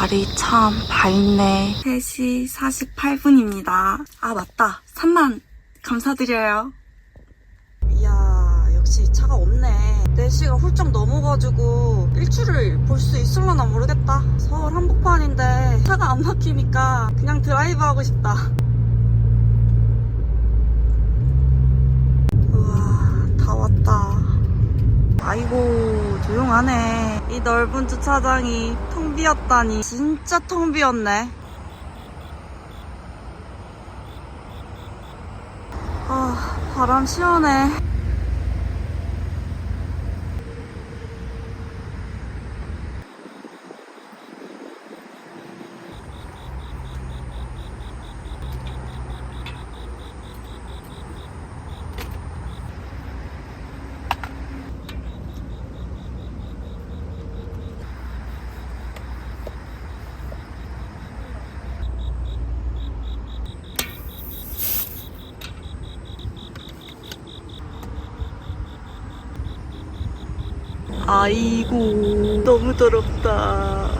달이 참 밝네. 3시 48분입니다. 아, 맞다. 3만 감사드려요. 이야, 역시 차가 없네. 4시가 훌쩍 넘어가지고 일출을 볼수 있을려나 모르겠다. 서울 한복판인데 차가 안 막히니까 그냥 드라이브 하고 싶다. 우와, 다 왔다. 아이고, 조용하네. 이 넓은 주차장이 텅 비었다니. 진짜 텅 비었네. 아, 바람 시원해. 아이고, 너무 더럽다.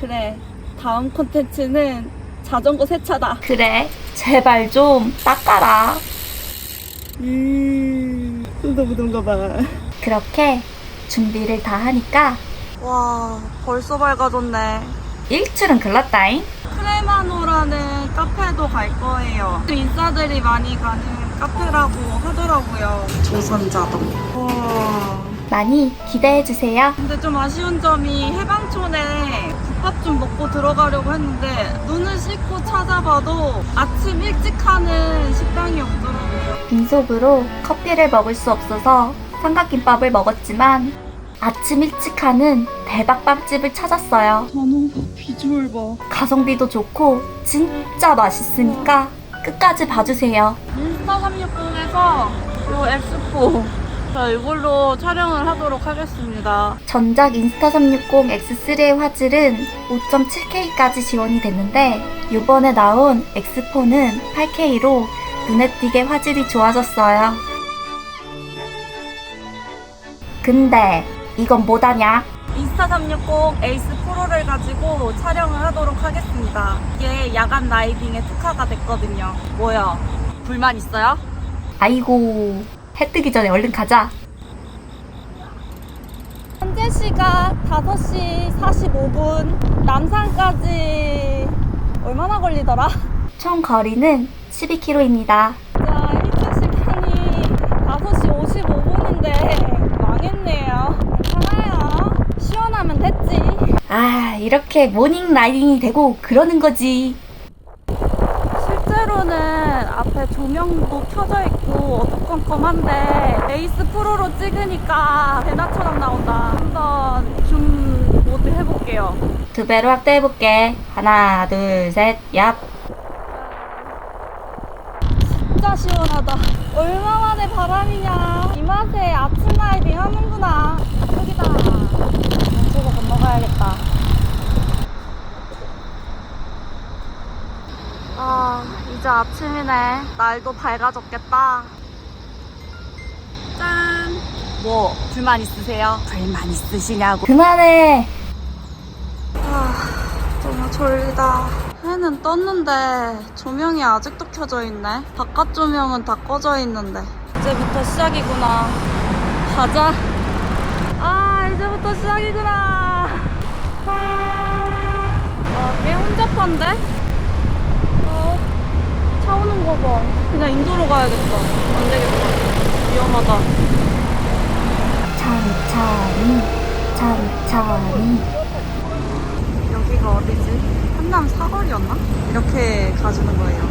그래, 다음 콘텐츠는 자전거 세차다. 그래, 제발 좀 닦아라. 음, 쏟아 묻은가 봐. 그렇게 준비를 다 하니까 와, 벌써 밝아졌네. 일출은 글렀다잉. 크레마노라는 카페도 갈 거예요. 인싸들이 많이 가는 카페라고 하더라고요. 조선자동. 와. 많이 기대해주세요. 근데 좀 아쉬운 점이 해방촌에 국밥 좀 먹고 들어가려고 했는데 눈을 씻고 찾아봐도 아침 일찍 하는 식당이 없더라고요. 빈속으로 커피를 먹을 수 없어서 삼각김밥을 먹었지만 아침 일찍 하는 대박밥집을 찾았어요. 저는 비주얼 봐. 가성비도 좋고 진짜 맛있으니까 끝까지 봐주세요. 인스타 360에서 요 엑스포 자 이걸로 촬영을 하도록 하겠습니다. 전작 인스타 360 X3의 화질은 5.7K까지 지원이 됐는데 이번에 나온 X4는 8K로 눈에 띄게 화질이 좋아졌어요. 근데 이건 뭐다냐? 인스타 360 에이스 프로를 가지고 촬영을 하도록 하겠습니다. 이게 야간 라이딩에 특화가 됐거든요. 뭐야? 불만 있어요? 아이고 해 뜨기 전에 얼른 가자. 현재 시각 5시 45분. 남산까지 얼마나 걸리더라? 총 거리는 12km입니다. 자, 일출 시간이 5시 55분인데 망했네요. 괜찮아요. 시원하면 됐지. 아 이렇게 모닝 라이딩이 되고 그러는 거지. 앞에 조명도 켜져 있고 어두컴컴한데 에이스 프로로 찍으니까 대나처럼 나온다. 한번 줌 모드 해볼게요. 두 배로 확대해볼게. 하나 둘 셋 얍. 진짜 시원하다. 얼마 만에 바람이냐. 이 맛에 아침 라이딩 하는구나. 여기다. 멈추고 건너가야겠다. 아, 이제 아침이네. 날도 밝아졌겠다. 짠. 뭐, 불만 있으세요? 불만 있으시냐고. 그만해. 아, 너무 졸리다. 해는 떴는데 조명이 아직도 켜져 있네. 바깥 조명은 다 꺼져 있는데. 이제부터 시작이구나. 가자. 아, 이제부터 시작이구나. 아, 꽤 혼잡한데? 어, 차 오는 거 봐. 그냥 인도로 가야겠다. 안 되겠다. 위험하다. 천천히 천천히. 여기가 어디지? 한남 사거리였나? 이렇게 가주는 거예요.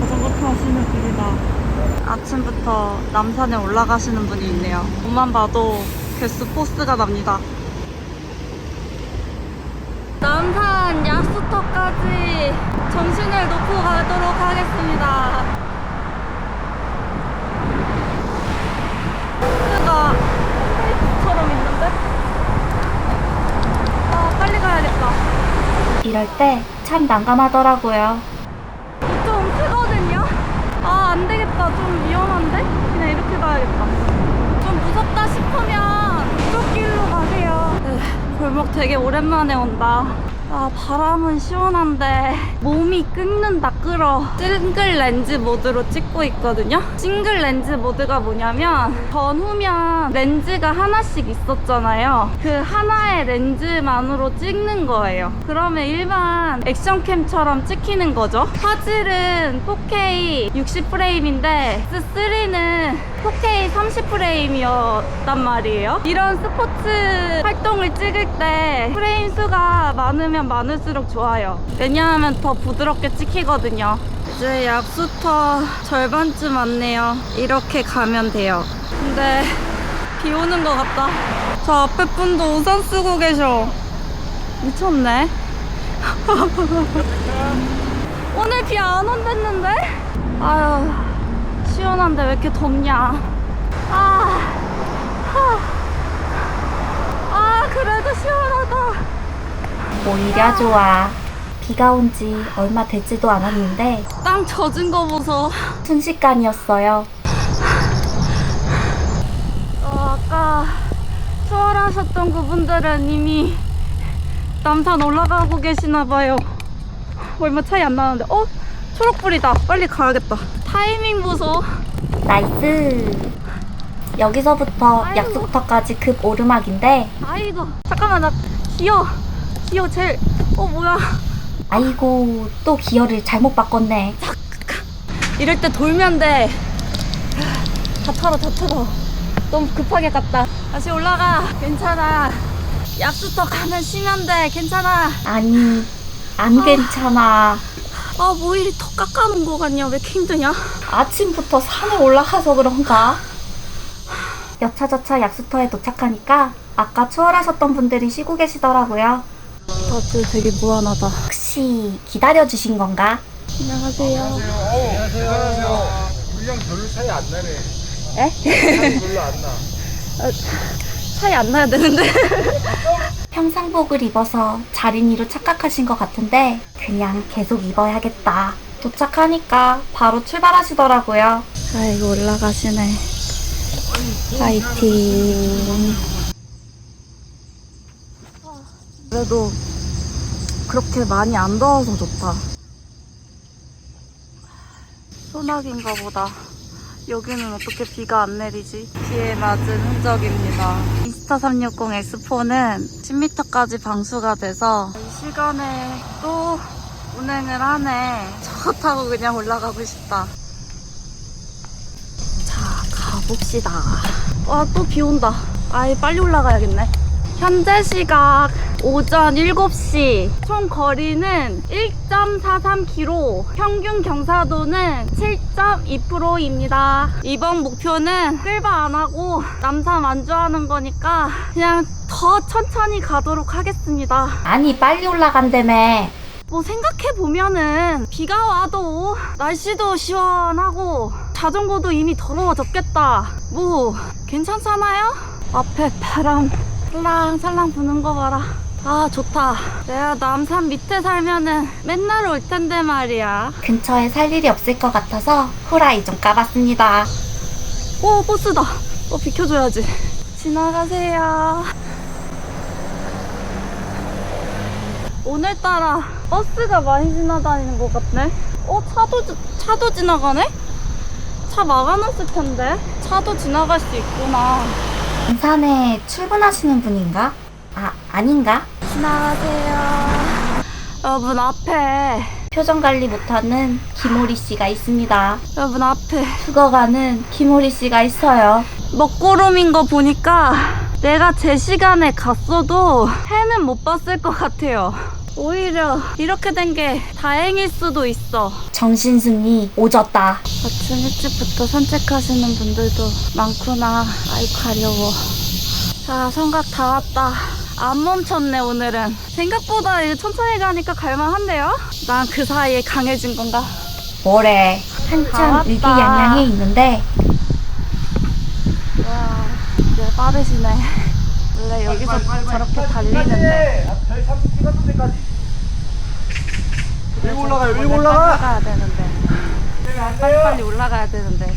자전거 타시는 길이다. 아침부터 남산에 올라가시는 분이 있네요. 몸만 봐도 개수 포스가 납니다. 남산 야수터까지 정신을 놓고 가도록 하겠습니다. 포스가 홈페이지처럼 있는데? 아, 빨리 가야겠다. 이럴 때 참 난감하더라고요. 좀 크거든요? 아, 안 되겠다. 좀 위험한데? 그냥 이렇게 가야겠다. 좀 무섭다 싶으면 이쪽 길로 가세요. 에휴, 골목 되게 오랜만에 온다. 아, 바람은 시원한데 몸이 끓는다 끓어. 싱글 렌즈 모드로 찍고 있거든요. 싱글 렌즈 모드가 뭐냐면 전후면 렌즈가 하나씩 있었잖아요. 그 하나의 렌즈만으로 찍는 거예요. 그러면 일반 액션캠처럼 찍히는 거죠. 화질은 4K 60프레임인데 S3는 4K 30프레임이었단 말이에요. 이런 스포츠 활동을 찍을 때 프레임 수가 많으면 많을수록 좋아요. 왜냐하면 더 부드럽게 찍히거든요. 이제 약수터 절반쯤 왔네요. 이렇게 가면 돼요. 근데 비 오는 것 같다. 저 앞에 분도 우산 쓰고 계셔. 미쳤네. 오늘 비 안 온댔는데? 아유, 시원한데 왜 이렇게 덥냐. 아, 하. 아, 그래도 시원하다. 오히려 좋아. 비가 온 지 얼마 되지도 않았는데 땅 젖은 거 보소. 순식간이었어요. 어, 아까 수월하셨던 그분들은 이미 남산 올라가고 계시나 봐요. 얼마 차이 안 나는데. 어? 초록불이다. 빨리 가야겠다. 타이밍 보소. 나이스. 여기서부터 아이고. 약속터까지 급 오르막인데 아이고. 잠깐만, 나 기어. 기어 제일. 어, 뭐야. 아이고 또 기어를 잘못 바꿨네. 이럴 때 돌면 돼. 다 털어, 다 털어. 너무 급하게 갔다. 다시 올라가. 괜찮아. 약수터 가면 쉬면 돼. 괜찮아. 아니 안 괜찮아. 아, 뭐 이리 더 깎아놓은 거 같냐? 왜 이렇게 힘드냐? 아침부터 산에 올라가서 그런가? 여차저차 약수터에 도착하니까 아까 추월하셨던 분들이 쉬고 계시더라고요. 다들 되게 무한하다. 혹시 기다려주신 건가? 안녕하세요. 안녕하세요. 우리랑 별로 차이 안 나네. 에? 차이 별로 안 나. 차이 안 나야 되는데. 평상복을 입어서 자린이로 착각하신 것 같은데 그냥 계속 입어야겠다. 도착하니까 바로 출발하시더라고요. 아이고, 올라가시네. 파이팅. 그래도 그렇게 많이 안 더워서 좋다. 소나기인가 보다. 여기는 어떻게 비가 안 내리지? 비에 맞은 흔적입니다. 인스타 360 S4는 10m까지 방수가 돼서 이 시간에 또 운행을 하네. 저거 타고 그냥 올라가고 싶다. 자, 가봅시다. 와, 또 비 온다. 아예 빨리 올라가야겠네. 현재 시각 오전 7시. 총 거리는 1.43km. 평균 경사도는 7.2%입니다. 이번 목표는 끌바 안 하고 남산 완주하는 거니까 그냥 더 천천히 가도록 하겠습니다. 아니 빨리 올라간다며. 뭐 생각해보면은 비가 와도 날씨도 시원하고 자전거도 이미 더러워졌겠다 뭐 괜찮잖아요? 앞에 바람 살랑 살랑 부는 거 봐라. 아 좋다. 내가 남산 밑에 살면은 맨날 올 텐데 말이야. 근처에 살 일이 없을 것 같아서 후라이 좀 까봤습니다. 오 버스다. 어 비켜줘야지. 지나가세요. 오늘따라 버스가 많이 지나다니는 것 같네. 어 차도 지- 차도 지나가네? 차 막아놨을 텐데. 차도 지나갈 수 있구나 부산에 출근하시는 분인가? 아 아닌가? 지나가세요 여러분 앞에 표정 관리 못하는 김오리 씨가 있습니다. 여러분 앞에 죽어가는 김오리 씨가 있어요. 먹구름인 거 보니까 내가 제 시간에 갔어도 해는 못 봤을 것 같아요. 오히려 이렇게 된 게 다행일 수도 있어. 정신승리 오졌다. 아침 일찍부터 산책하시는 분들도 많구나. 아이 가려워. 자, 성곽 다 왔다. 안 멈췄네, 오늘은. 생각보다 천천히 가니까 갈만한데요? 난 그 사이에 강해진 건가? 뭐래? 다 한참 왔다. 의기양양해 있는데 와, 이제 빠르시네. 원래 여기서 저렇게 달리는데. 별 30km 같은 데까지. 여기 올라가, 여기 원래 빨리 올라가. 가야 되는데. 빨리빨리 올라가야 되는데.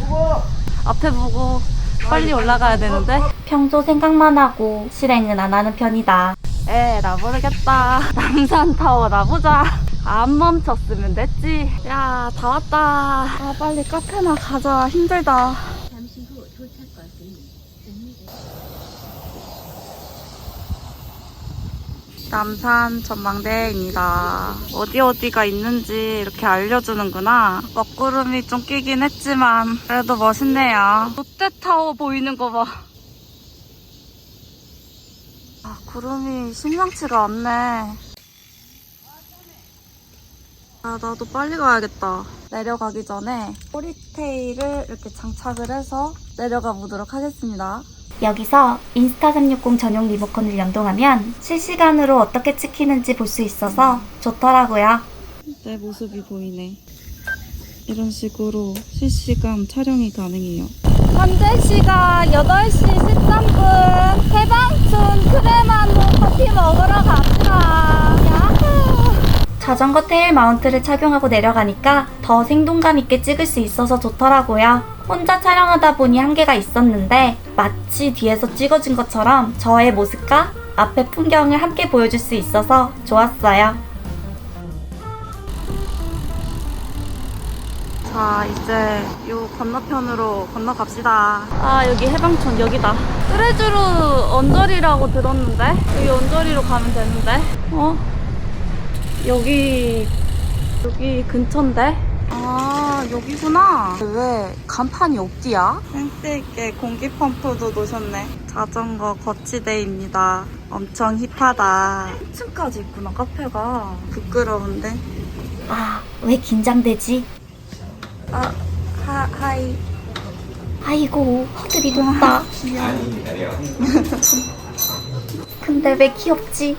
보고. 앞에 보고 빨리 올라가야 되는데. 평소 생각만 하고 실행은 안 하는 편이다. 에나 모르겠다 남산타워 나보자 안 멈췄으면 됐지 야 다 왔다 아 빨리 카페나 가자 힘들다 남산 전망대입니다. 어디 어디가 있는지 이렇게 알려주는구나. 먹구름이 좀 끼긴 했지만 그래도 멋있네요. 롯데타워 보이는 거 봐. 아, 구름이 심상치가 않네. 아, 나도 빨리 가야겠다. 내려가기 전에 꼬리테일을 이렇게 장착을 해서 내려가 보도록 하겠습니다. 여기서 인스타 360 전용 리모컨을 연동하면 실시간으로 어떻게 찍히는지 볼 수 있어서 좋더라고요. 내 모습이 보이네. 이런 식으로 실시간 촬영이 가능해요. 현재 시각 8시 13분 해방촌 크레마노 커피 먹으러 갑니다. 야호! 자전거 테일 마운트를 착용하고 내려가니까 더 생동감 있게 찍을 수 있어서 좋더라고요. 혼자 촬영하다 보니 한계가 있었는데 마치 뒤에서 찍어진 것처럼 저의 모습과 앞에 풍경을 함께 보여줄 수 있어서 좋았어요. 자, 이제 요 건너편으로 건너갑시다. 아, 여기 해방촌 여기다. 뜨레주루 언저리라고 들었는데? 여기 언저리로 가면 되는데? 어? 여기, 여기 근처인데? 아, 여기구나. 왜 간판이 없디야? 센스 있게 공기 펌프도 놓으셨네. 자전거 거치대입니다. 엄청 힙하다. 1층까지 있구나, 카페가. 부끄러운데? 아, 왜 긴장되지? 아, 하, 하이. 아이고, 허들이 높다. 근데 왜 귀엽지?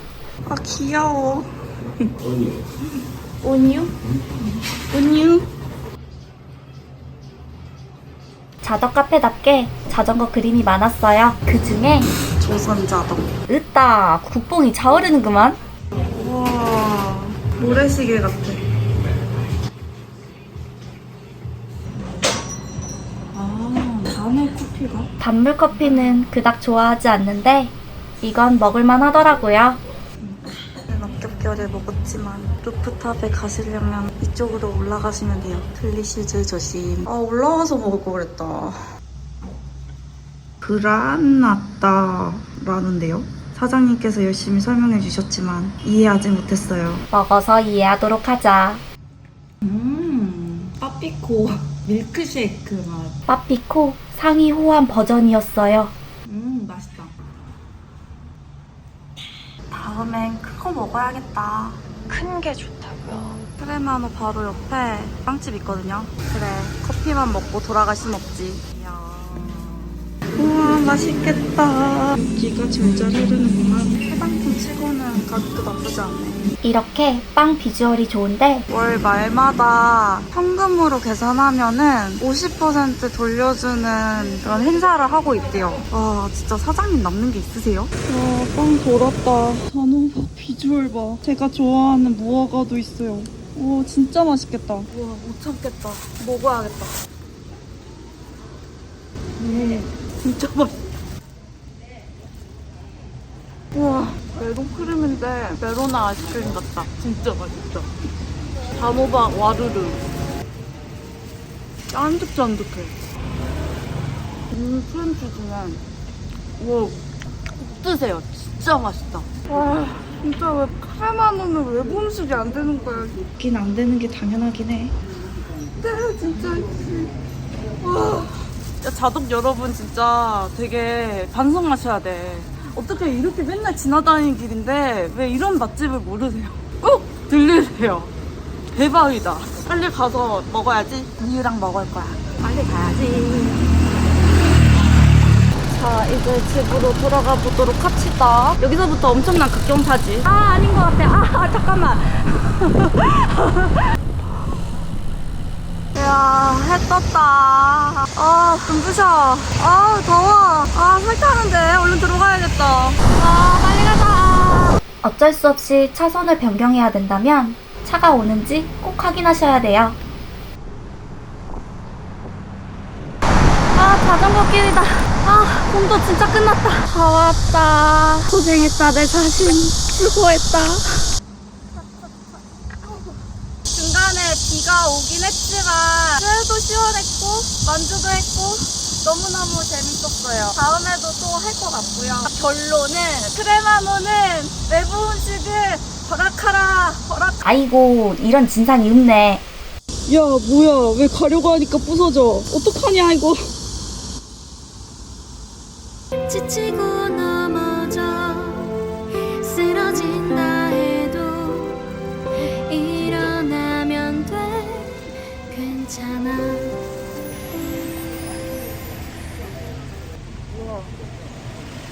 아 귀여워. 온유? 온유? 자덕 카페답게 자전거 그림이 많았어요. 그 중에 조선자동. 으따 국뽕이 차오르는구만. 우와 모래시계 같아. 아 커피가? 단물 커피는 그닥 좋아하지 않는데 이건 먹을만 하더라고요. 낙엽결에 먹었지만 루프탑에 가시려면 이쪽으로 올라가시면 돼요. 플리시즈 조심. 아 올라가서 먹을 거 그랬다. 그란났다 라는데요. 사장님께서 열심히 설명해 주셨지만 이해하지 못했어요. 먹어서 이해하도록 하자. 음, 빠삐코 밀크쉐이크 맛. 빠삐코 상위 호환 버전이었어요. 음, 맛있다. 다음엔 큰 거 먹어야겠다. 큰 게 좋다고요. 크레마노 바로 옆에 빵집 있거든요. 그래, 커피만 먹고 돌아갈 순 없지. 우와, 맛있겠다. 기가 줄줄 흐르는구만. 해방촌 치고는 가격도 나쁘지 않네. 이렇게 빵 비주얼이 좋은데 월 말마다 현금으로 계산하면은 50% 돌려주는 그런 행사를 하고 있대요. 와, 진짜 사장님 남는 게 있으세요? 와, 빵 돌았다. 단호박 비주얼 봐. 제가 좋아하는 무화과도 있어요. 와, 진짜 맛있겠다. 와, 못 참겠다. 먹어야겠다. 음, 진짜 맛있다. 우와, 메론 크림인데 메로나 아이스크림 같다. 진짜 맛있다. 단호박 와르르. 짠득짠득해. 음, 크림치즈는, 와, 꼭 드세요. 진짜 맛있다. 와, 진짜 왜 카레마노는 왜 음식이 안 되는 거야? 먹긴 안 되는 게 당연하긴 해. 네, 진짜. 와. 진짜 자독 여러분 진짜 되게 반성하셔야 돼. 어떻게 이렇게 맨날 지나다니는 길인데 왜 이런 맛집을 모르세요? 꼭 들리세요. 대박이다. 빨리 가서 먹어야지. 이유랑 먹을 거야. 빨리 가야지. 자, 이제 집으로 돌아가 보도록 합시다. 여기서부터 엄청난 극경사지. 아, 아닌 것 같아. 아, 잠깐만. 야, 해 떴다. 아, 눈부셔. 아, 더워. 아, 설타는데. 얼른 들어가야겠다. 아, 빨리 가자. 어쩔 수 없이 차선을 변경해야 된다면 차가 오는지 꼭 확인하셔야 돼요. 아, 자전거 길이다. 아, 공도 진짜 끝났다. 다 왔다. 고생했다, 내 자신. 수고했다. 중간에 비가 오긴 했지만 쇠도 시원했고 만주도 했고 너무너무 재밌었어요. 다음에도 또 할 것 같고요. 결론은 크레마노는 외부 음식을 허락하라 허락. 아이고 이런 진상이 없네. 야 뭐야 왜 가려고 하니까 부서져 어떡하냐 이거 지치고